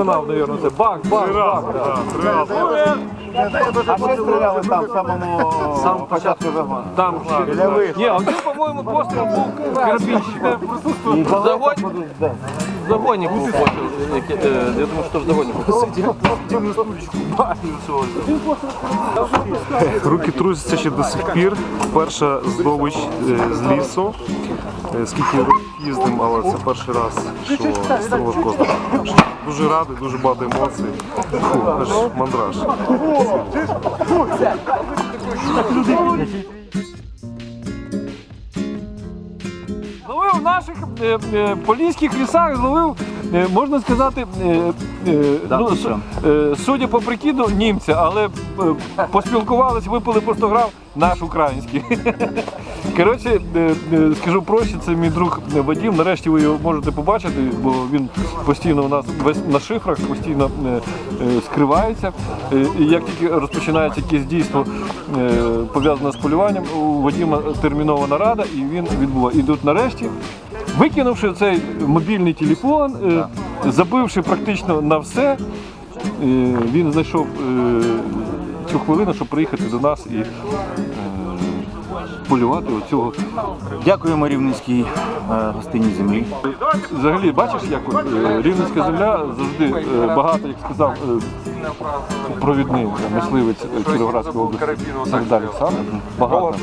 розминав, мабуть, це. Бах, бах, бах. А ще стріляли там в самому Сам початку загону. Там ще. Ні, а по-моєму, постріл був карабінщика. В був постріл. Яке- е, Я думаю, що в загоні був. Руки трусяться ще до сих пір. Перша здобич з лісу. Скільки років їздимо, але це перший раз, що стрілок козак. Дуже радий, дуже багато емоцій. Фу, аж мандраж. В наших е, е, поліських лісах, зловив, е, можна сказати, е, е, ну, су- е, судя по прикиду, німця, але е, поспілкувались, випили по 100 грам, наш український. Коротше, е, е, скажу проще, це мій друг Вадим. Нарешті ви його можете побачити, бо він постійно у нас весь на шифрах, постійно е, скривається. І як тільки розпочинається якесь дійство пов'язане з полюванням, у Вадима термінова нарада, і він відбуває. І тут нарешті, викинувши цей мобільний телефон, забивши практично на все, він знайшов цю хвилину, щоб приїхати до нас і полювати оцього. Дякуємо Рівненській е, гостинній землі. Взагалі, бачиш, як от, е, рівненська земля завжди е, багато, як сказав провідний мисливець Кіровоградської області Сергій Олександр, багато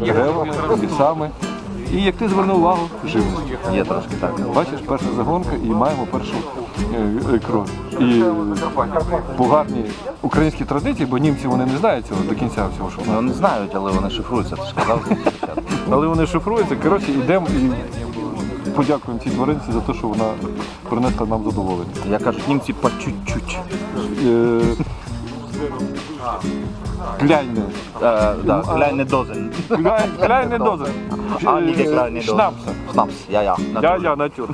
дерева, лісами. І як ти звернув увагу, живність. Є трошки так. Бачиш, перша загонка і маємо першу е, кров. І по гарній українській традиції, бо німці вони не знають цього до кінця всього, що Ну не знають, але вони шифруються, ти ж казав. але вони шифруються. Коротше, йдемо і подякуємо цій тваринці за те, що вона принесла нам задоволення. Я кажу, німці по чуть-чуть. Е, Кляйне. Е, да, Kleine дозен. Кляйне, Kleine Dosen. А, ні, не Dosen. дозен. Schnaps, ja, я-я. Я, ja, натюр.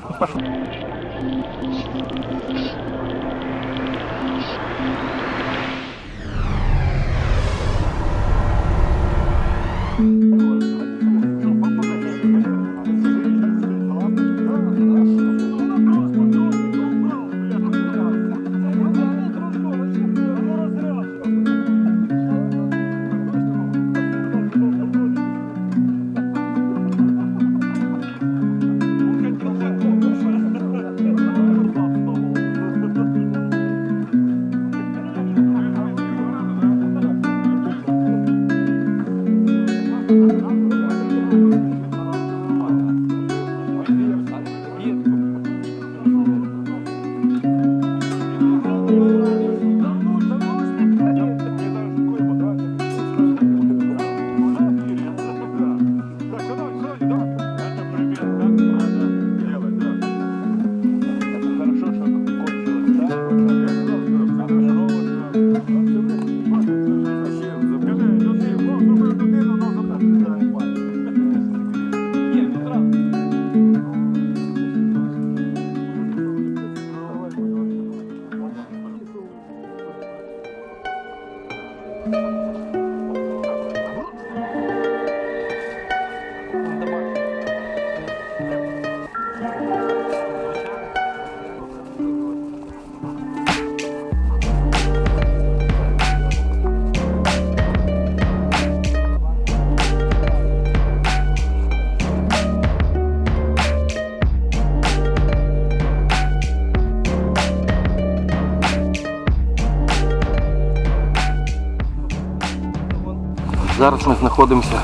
Зараз ми знаходимося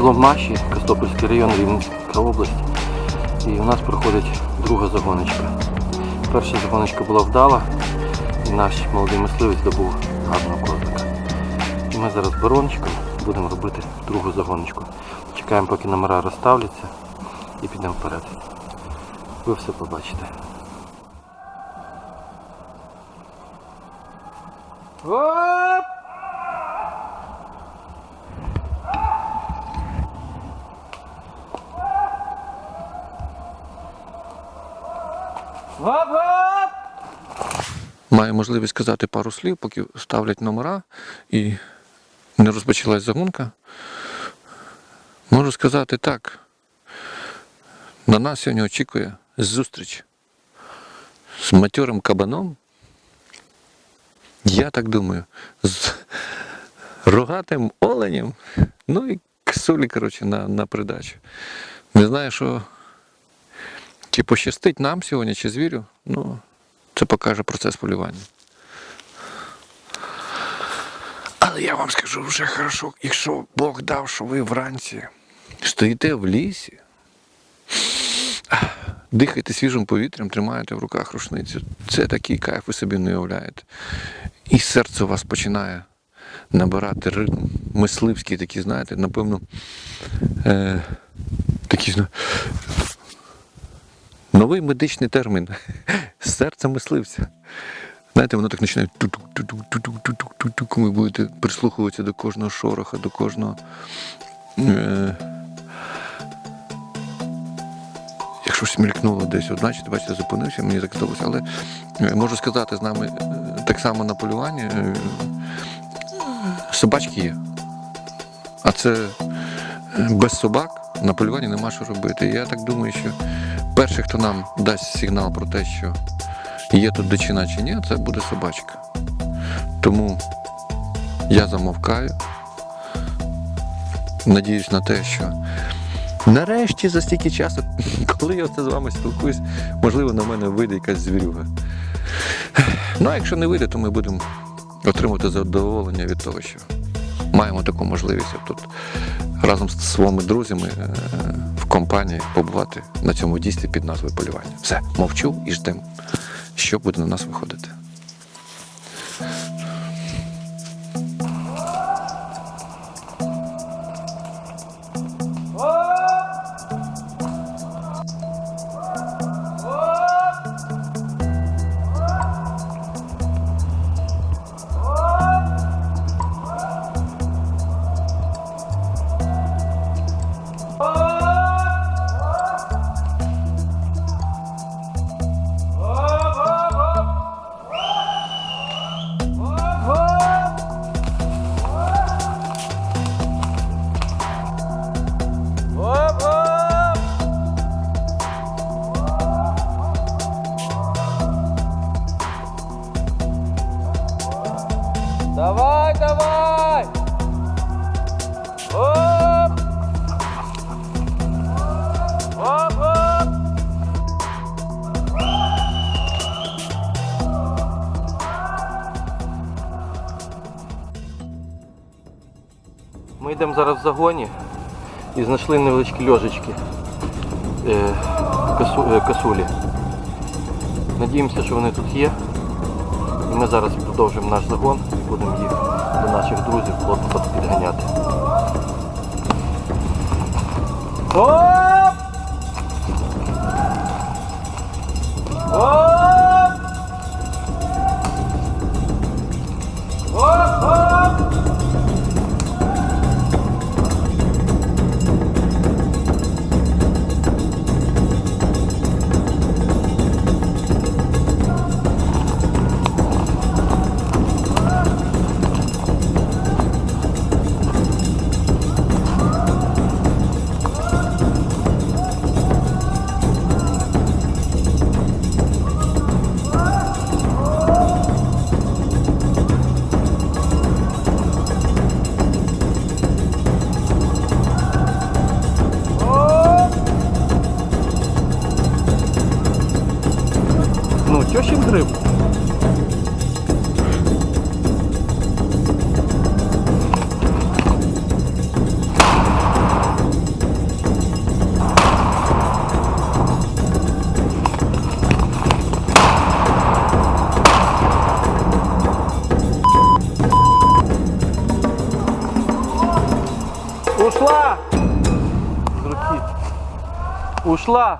під селом Маші, Костопільський район, Рівненська область. І у нас проходить друга загоночка. Перша загоночка була вдала, і наш молодий мисливець добув гарного козлика. І ми зараз барончиком будемо робити другу загоночку. Чекаємо, поки номера розставляться і підемо вперед. Ви все побачите. Оп! Маю можливість сказати пару слів, поки ставлять номера і не розпочалась загонка. Можу сказати так. На нас сьогодні очікує зустріч з матьорим кабаном. Я так думаю, з рогатим оленем, ну і ксулі, коротше, на, на придачу. Не знаю, що чи пощастить нам сьогодні, чи звірю, ну, це покаже процес полювання. Але я вам скажу вже хорошо, якщо Бог дав, що ви вранці стоїте в лісі, дихаєте свіжим повітрям, тримаєте в руках рушницю. Це такий кайф, ви собі не уявляєте. І серце у вас починає набирати ритм. Мисливський такий, знаєте, напевно, е, такий, зна- новий медичний термін. Серце мисливця. Знаєте, воно так починає ту-тук. Ви будете прислухуватися до кожного шороха, до кожного. Якщо щось мількнуло десь, значить, бачите, зупинився, мені так здалося. Але можу сказати, з нами так само на полюванні собачки є. А це без собак на полюванні нема що робити. Я так думаю, що перший, хто нам дасть сигнал про те, що є тут дичина чи ні, це буде собачка. Тому я замовкаю. Надіюсь на те, що нарешті за стільки часу, коли я це з вами спілкуюсь, можливо, на мене вийде якась звірюга. Ну а якщо не вийде, то ми будемо отримувати задоволення від того, що маємо таку можливість тут разом з своїми друзями е, в компанії побувати на цьому дійстві під назвою полювання. Все, мовчу і ждемо, що буде на нас виходити. Ми йдемо зараз в загоні і знайшли невеличкі льожечки е, е, касулі. Надіємося, що вони тут є. І ми зараз продовжимо наш загон і будемо їх до наших друзів плотно підганяти. Оп! Оп! Оп, оп! Ушла!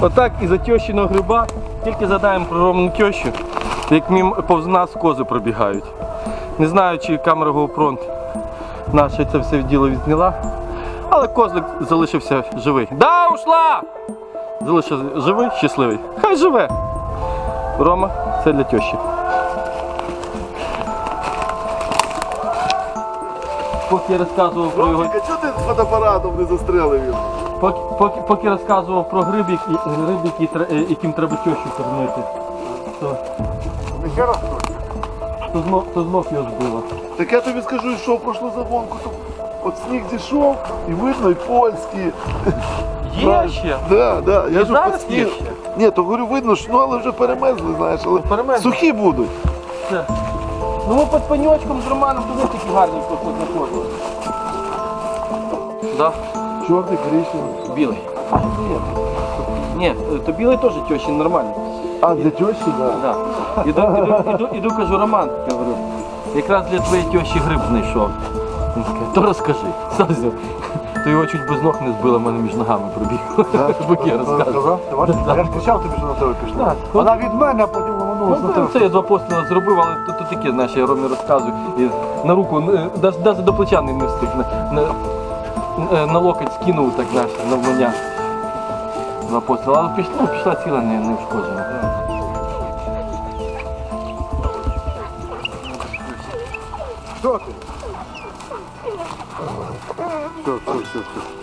Отак і за тьощиного гриба, тільки задаємо про ровну тьощу, як мім повз нас кози пробігають. Не знаю, чи камера GoPro наша це все діло відзняла, але козлик залишився живий. Да, ушла! Залишився живий, щасливий. Хай живе. Рома, це для тьощі. Поки я розказував про його. Чого ти з фотоапаратом не застрелив його? Поки, поки, поки розказував про гриб, які, гриб, які, тре- е, яким треба тещу кормити, то, Ще раз то, знов, то знов його збило. Так я тобі скажу, йшов прошлу загонку, то от сніг зійшов, і видно, і польські. Є ще? Да, да. Я ж зараз є ще? Ні, то говорю, видно, що ну, але вже перемерзли, знаєш, але Перемерзли. сухі будуть. Все. Ну ми під пеньочком з Романом туди такі гарні тут знаходили. Да, Чорний, коричневий. білий. Ні, то білий теж тещі нормально. А, для тещі, да. Да. Іду, іду, іду, іду, кажу, Роман, я говорю, якраз для твоєї тещі гриб знайшов. Він каже, то розкажи. Сразу. То його чуть без ног не збило, в мене між ногами пробіг. Поки я розказував. Ти бачиш? Я ж кричав тобі, що на тебе пішло. Так. Вона від мене, а потім на Ну, це я два постріли зробив, але то таке, знаєш, я Ромі розказую. І на руку, навіть до плеча не встиг. На, на, на, на локоть скинув, так знаєш, на мене. Два постріли. Але пішла, ну, пішла ціла, не, не ушкоджена. Хто ти? Все, все, все, все.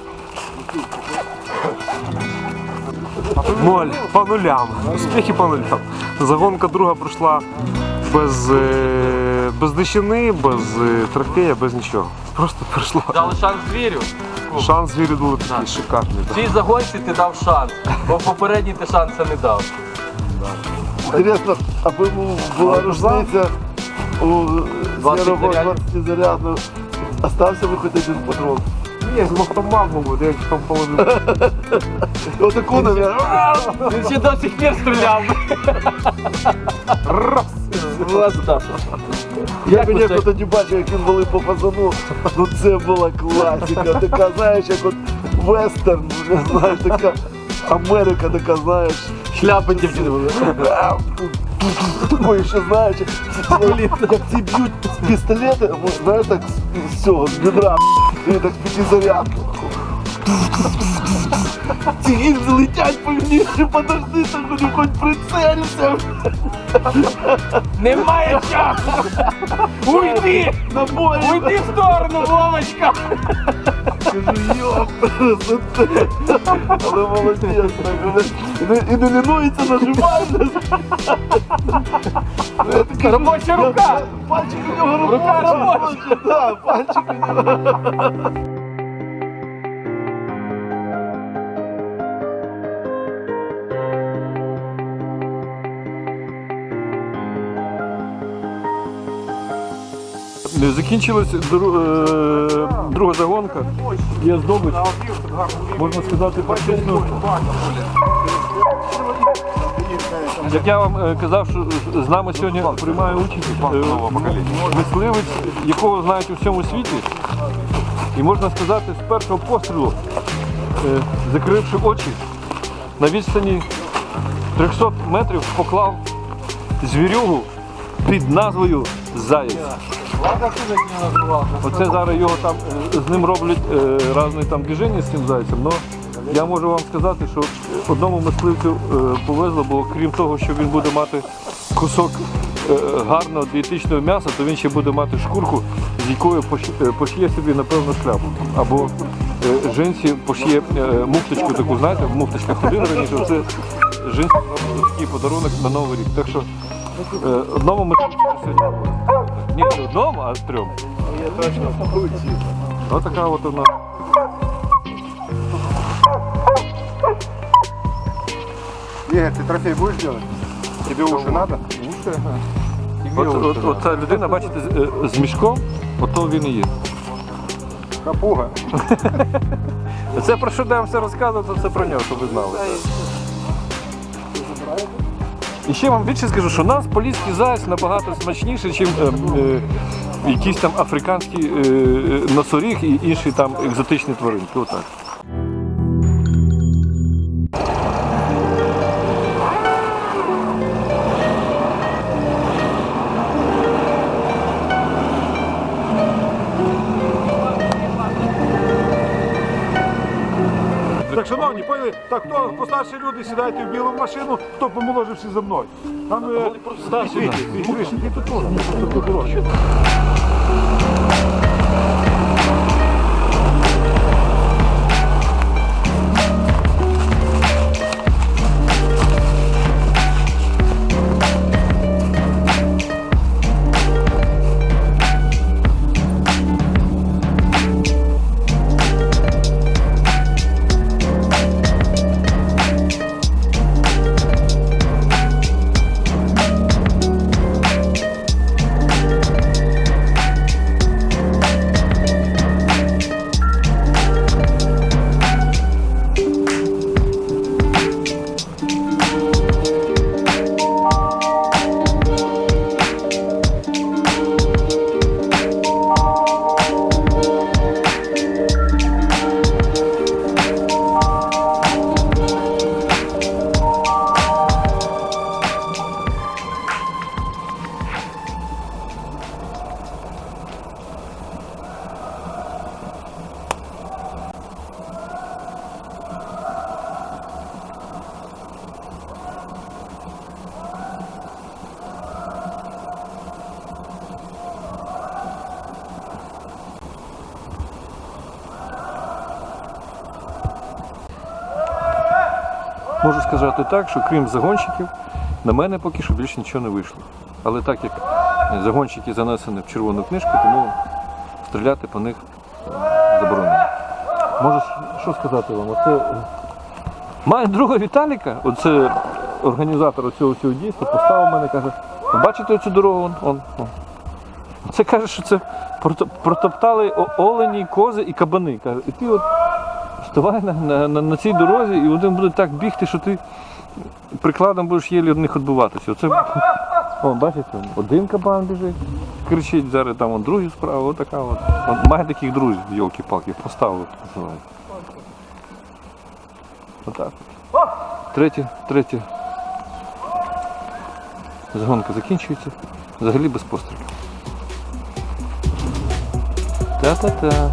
Ноль по нулям. Успіхи по нулям. Загонка друга пройшла без, е, без дичини, без е, трофея, без нічого. Просто пройшла. Дали шанс звірю. Шанс звірі був такий шикарний. В цій загонці ти дав шанс, бо попередній ти шансу не дав. Інтересно, аби бу- була рушниця у 20 20 зарядну, остався би хоч один патрон. Ні, з автоматом був, де там половину. Отаку, наверное. Він ще до сих пір стріляв. Раз. Я, звісно, тоді бачив, як він вели по фазану. Ну це була класика. Така, знаєш, як от вестерн, знаєш, така Америка, така, знаєш. Шляпи дівчини були. Такої ще знаєш, як ці б'ють з пістолета, знаєш, так з- цього, з відра, і так з п'ятизарядки. Ці летять повніше, подожди, так вони хоч прицелюся. Немає часу! Уйди! На бой. Уйди в сторону, Вовочка! Кажу, йоп, але молодець, так, і не- лінується нажимає. Робоча рука! Пальчик у нього Рука робоча. Пальчик у нього. Закінчилась дру- е, друга загонка. Є здобич. Можна сказати, практично. Як я вам е, казав, що з нами сьогодні приймає участь е, мисливець, якого знають у всьому світі. І можна сказати, з першого пострілу, е, закривши очі, на відстані 300 метрів поклав звірюгу під назвою Заєць. Оце зараз його там е, з ним роблять е, різні там движення з цим зайцем. Но я можу вам сказати, що одному мисливцю е, повезло, бо крім того, що він буде мати кусок гарного дієтичного м'яса, то він ще буде мати шкурку, з якою пош- е, собі, напевно, шляпу. Або жінці пошиє е, муфточку таку, знаєте, в муфточках ходили раніше. Це жінці такий подарунок на Новий рік. Так що одному мисливцю сьогодні. Ні, не одному, а трьом. Ось така от вона. Игорь, ты трофей будешь делать? Тебе уши надо? От, от, от ця людина, бачите, з, е, з мішком, ото він і є. Капуга. Це про що я вам все розказував, то це про нього, щоб ви знали. І ще вам більше скажу, що у нас поліський заяць набагато смачніший, ніж е, е, якісь там африканські е, е, носоріг і інші там екзотичні тваринки. Отак. Так хто постарші люди, сідайте в білу машину, хто помоложе всі за мною. Там е, старші. Вище, вище, ти тут теж, тут тут дорожче. Можу сказати так, що крім загонщиків, на мене поки що більше нічого не вийшло. Але так як загонщики занесені в червону книжку, тому стріляти по них заборонено. Можу що сказати вам? Оце Має друга Віталіка, оце організатор цього всього дійства, поставив мене каже, бачите цю дорогу? Он, он, он. Це каже, що це прото- протоптали олені, кози і кабани. Каже, і ти от вставай на, на, на, на цій дорозі, і вони будуть так бігти, що ти прикладом будеш єлі від них відбуватися. Оце, о, бачите, один кабан біжить, кричить, зараз там он другий справа, отака от. От Має таких друзів, йолки-палки, називається. Отак. Третє, третє. Загонка закінчується. Взагалі без пострілів. Та-та-та.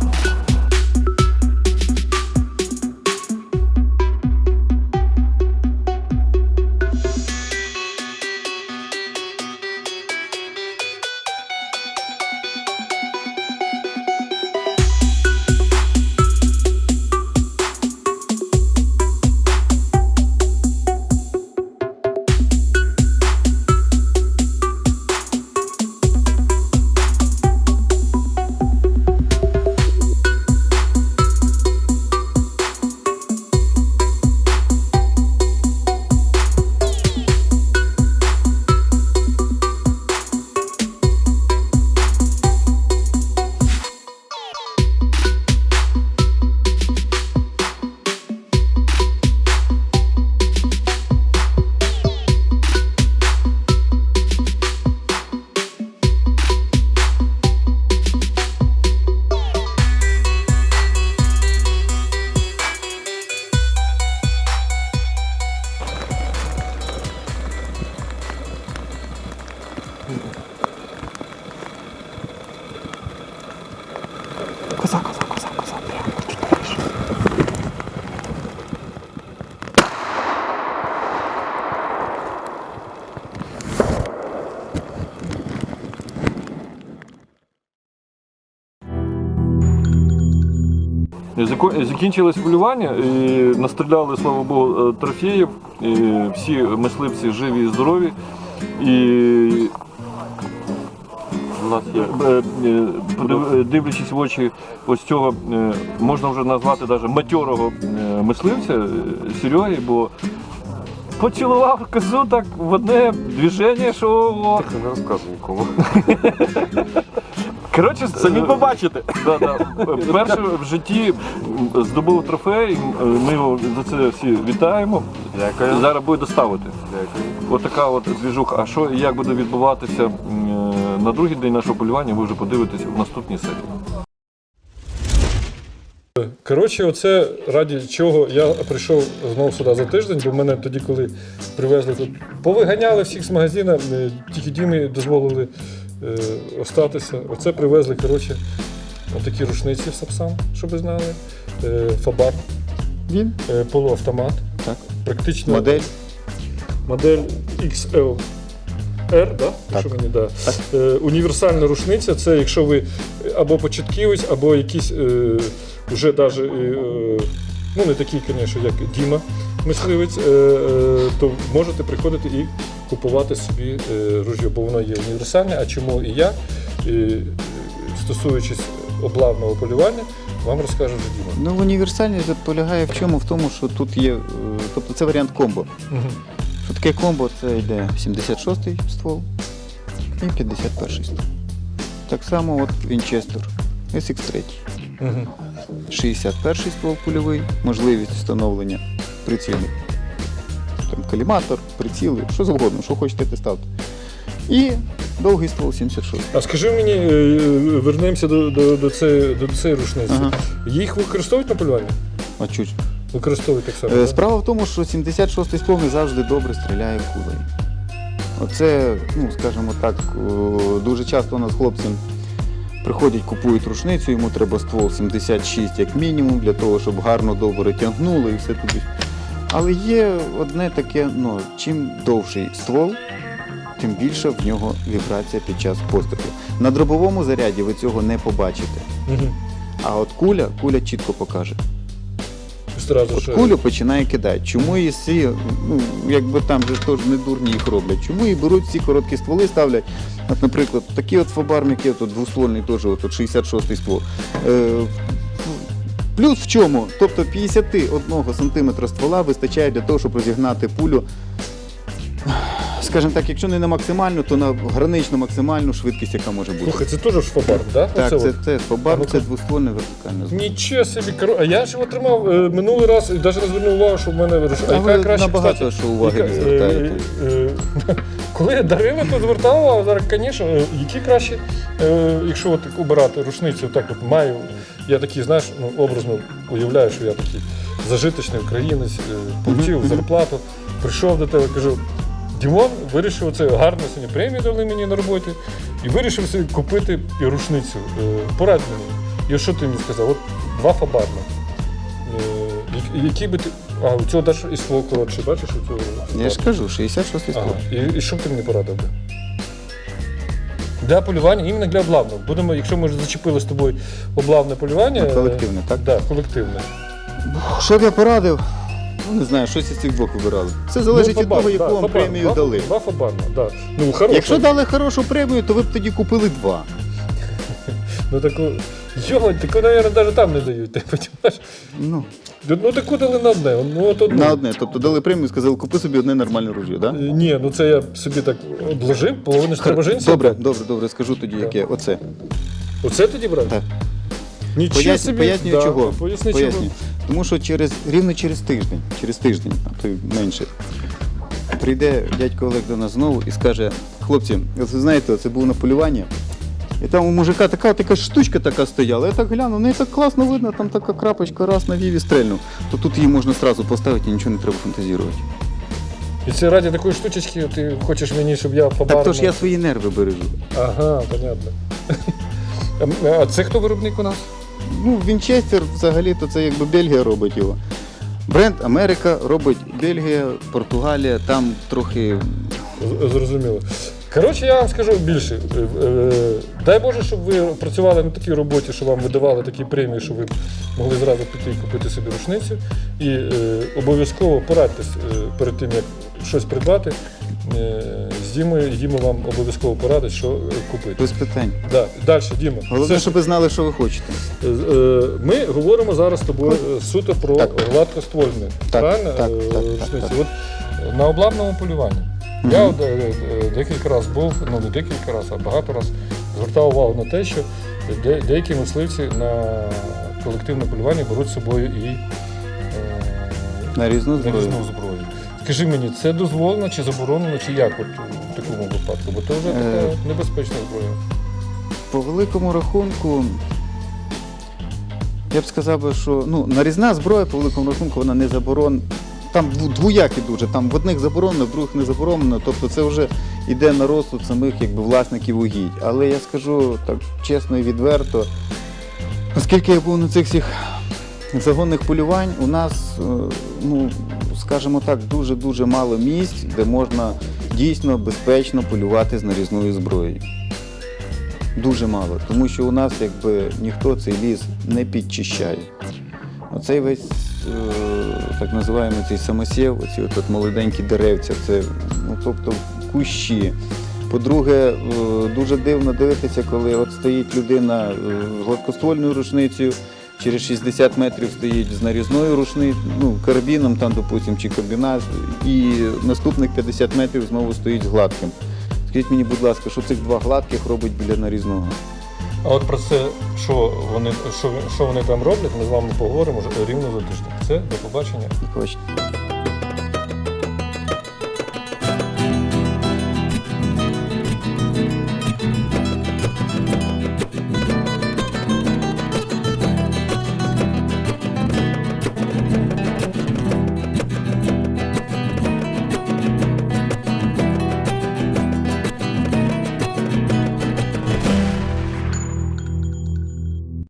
Закінчилось полювання, і настріляли, слава Богу, е, трофеїв. І всі мисливці живі і здорові. І е, е, дивлячись в очі ось цього, можна вже назвати навіть матьорого мисливця Сереги, бо поцілував козу так в одне движення, що о, Не розказуй нікому. Коротше, самі побачите. Да, да. Перше в житті здобув трофей, ми його за це всі вітаємо. Дякую. Зараз буде доставити. Дякую. От така от двіжуха. А що і як буде відбуватися е, на другий день нашого полювання, ви вже подивитесь в наступній серії. Коротше, оце раді чого я прийшов знову сюди за тиждень, бо мене тоді, коли привезли тут, повиганяли всіх з магазину, е, тільки Дімі дозволили е, остатися. Оце привезли, коротше, отакі рушниці Сапсан, щоб ви знали. Е, Фабар, Він? е, полуавтомат. Так. Практично Модель. модель XL. R, да? Якщо мені, да. Е, універсальна рушниця це якщо ви або початківець, або якийсь е, вже даже, е, е, ну не такий, звісно, як Діма, мисливець, е, е, то можете приходити і купувати собі е, ружьо, бо воно є універсальне. А чому і я, е, стосуючись облавного полювання, вам розкаже вже Діма. Ну, універсальність полягає в чому? В тому, що тут є. е, Тобто це варіант комбо. Що таке комбо? Це йде 76-й ствол і 51-й ствол. Так само от Вінчестер SX3. Мгм. 61-й ствол польовий, можливість встановлення прицільних. Там коліматор, приціли, що завгодно, що хочете те ставте. І довгий ствол 76. А скажи мені, е, е, вернемося до, до, до, цієї, до цієї рушниці. Ага. Їх використовують на полюванні? А чуть. Використовують так само. Е, так? Справа в тому, що 76-й ствол не завжди добре стріляє кулею. Оце, ну, скажімо так, дуже часто у нас хлопцям приходять, купують рушницю, йому треба ствол 76 як мінімум, для того, щоб гарно добре тягнуло і все туди. Але є одне таке, ну, чим довший ствол, тим більше в нього вібрація під час пострілу. На дробовому заряді ви цього не побачите. А от куля, куля чітко покаже. зразу ж. Кулю починає кидати. Чому і всі, ну, якби там же теж не дурні їх роблять. Чому і беруть всі короткі стволи, ставлять. От, наприклад, такі от фабарміки, тут двоствольний теж, от, от 66-й ствол. Е, Плюс в чому? Тобто 51 см ствола вистачає для того, щоб розігнати пулю. Скажімо так, якщо не на максимальну, то на гранично максимальну швидкість, яка може бути. Слухай, це теж ж да? Так, Оце це, це А це двоствольне вертикальне зброя. Нічого собі, коро- а я ж його тримав е, минулий раз і навіть не звернув увагу, що в мене вирішив. А ви набагато що уваги не звертаєте. е, е, Коли дарили, то звертав увагу. Зараз, звісно, е, які краще, е, якщо от обирати рушницю, так от маю. Я такий, знаєш, ну, образно уявляю, що я такий зажиточний українець, е, зарплату, прийшов до тебе, кажу. Дімон вирішив це гарно сьогодні премію дали мені на роботі і вирішив собі купити і рушницю. Е, Порадь мені. І що ти мені сказав? От два фабарна. Е, які- би ти. А, у цього теж і ствол коротше, бачиш? У цього Я ж кажу, 66 ствол. Ага. І, і що б ти мені порадив би? Для полювання, іменно для облавного. Будемо, якщо ми вже зачепили з тобою облавне полювання. Ну, колективне, так? Да, колективне. Що б я порадив? Ну, не знаю, щось із цих двох вибирали. Це залежить Ну, від того, яку да, вам фабар, премію дали. Два фабарна, да. Ну. Якщо дали хорошу премію, то ви б тоді купили два. Ну таку. Його, таку, навіть, навіть там не дають, ти розумієш? Ну, Ну таку дали на одне. Ну, от одну. на одне. Тобто дали премію і сказали, купи собі одне нормальне ружье, так? Е, Да? Ні, ну це я собі так обложив, половину ж треба жінці. Добре, добре, добре, скажу тоді, яке. Оце. Оце тоді брати? Так. Нічого Поясню, собі. пояснюю да, чого. Поясни, чого. Тому що через, рівно через тиждень, через тиждень, а то й менше, прийде дядько Олег до нас знову і скаже, хлопці, от ви знаєте, це було на полювання. І там у мужика така така штучка така стояла. Я так глянув, неї так класно видно, там така крапочка раз навів і стрельнув. То тут її можна одразу поставити і нічого не треба фантазірувати. І це раді такої штучечки, ти хочеш мені, щоб я фабарно... Так то ж я свої нерви бережу. Ага, понятно. А це хто виробник у нас? Ну, Вінчестер взагалі то це якби Бельгія робить його. Бренд Америка робить Бельгія, Португалія, там трохи Зрозуміло. Коротше, я вам скажу більше. Е, е, Дай Боже, щоб ви працювали на такій роботі, що вам видавали такі премії, щоб ви могли зразу піти і купити собі рушницю. І е, обов'язково порадьтесь перед тим, як щось придбати. З Дімою, Діма вам обов'язково порадить, що купити. без питань. Да. Далі, Діма. Головне, щоб ви знали, що ви хочете. Ми говоримо зараз з тобою суто про Так. гладкоствольне. Так, правильно? так, так, рушниці. так, От на облавному полюванні. Я е, е, декілька разів був, ну не декілька разів, а багато разів звертав увагу на те, що де- деякі мисливці на колективне полювання беруть з собою і е, На різну зброю. Скажи мені, це дозволено чи заборонено, чи як от в такому випадку? Бо це вже така небезпечна зброя. По великому рахунку, я б сказав, що ну, нарізна зброя, по великому рахунку, вона не заборонена. Там двоякі дуже, там в одних заборонено, в других не заборонено. Тобто це вже йде на розсуд самих якби, власників угідь. Але я скажу так чесно і відверто, оскільки я був на цих всіх загонних полювань, у нас, е, ну, скажімо так, дуже-дуже мало місць, де можна дійсно безпечно полювати з нарізною зброєю. Дуже мало, тому що у нас якби ніхто цей ліс не підчищає. Оцей весь так називаємо цей самосів, оці от, молоденькі деревця, це ну, тобто кущі. По-друге, е, дуже дивно дивитися, коли от стоїть людина е, з гладкоствольною рушницею, через 60 метрів стоїть з нарізною рушницею, ну, карабіном там, допустим, чи комбінат, і наступних 50 метрів знову стоїть з гладким. Скажіть мені, будь ласка, що цих два гладких робить біля нарізного? А от про це, що вони, що, що вони там роблять, ми з вами поговоримо рівно за тиждень. Це до побачення. Бачите.